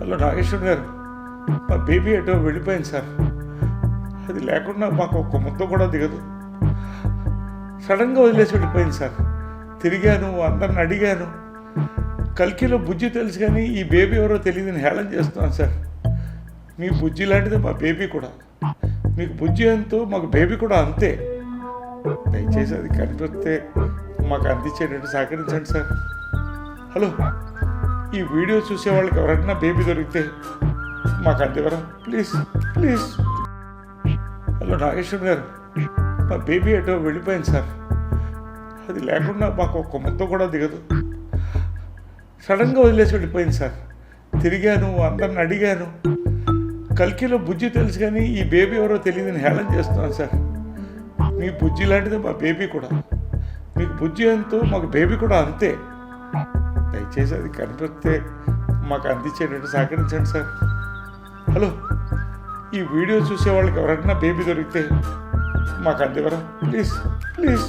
Hello Nageshwar గారు మా baby ఎటో వెళ్ళిపోయింది సార్. అది లేకుండా మాకు ఒక్క ముద్ద కూడా దిగదు. సడన్గా వదిలేసి వెళ్ళిపోయింది సార్. తిరిగాను అందరిని అడిగాను. కల్కిలో బుజ్జి తెలుసు కానీ ఈ బేబీ ఎవరో తెలియదని హేళన చేస్తున్నాను సార్. మీ బుజ్జి లాంటిది మా బేబీ కూడా. మీకు బుజ్జి ఎంతో మాకు బేబీ కూడా అంతే. దయచేసి అది కనిపిస్తే మాకు అందించేటట్టు సహకరించండి సార్. హలో. ఈ వీడియో చూసే వాళ్ళకి ఎవరైనా బేబీ దొరికితే మాకు అందివరా ప్లీజ్ ప్లీజ్. హలో నాగేశ్వరం గారు మా బేబీ ఎటో వెళ్ళిపోయింది సార్. అది లేకుండా మాకు ఒక్క ముద్ద కూడా దిగదు. సడన్గా వదిలేసి వెళ్ళిపోయింది సార్. తిరిగాను అందరిని అడిగాను. కల్కిలో బుజ్జి తెలుసు కానీ ఈ బేబీ ఎవరో తెలియదని హేళన చేస్తున్నాను సార్. మీ బుజ్జి లాంటిది మా బేబీ కూడా. మీకు బుజ్జి ఎంతో మాకు బేబీ కూడా అంతే. దయచేసి అది కనిపిస్తే మాకు అందించేటట్టు సహకరించండి సార్. హలో ఈ వీడియో చూసే వాళ్ళకి ఎవరైనా బేబీ దొరికితే మాకు అందివరా ప్లీజ్ ప్లీజ్.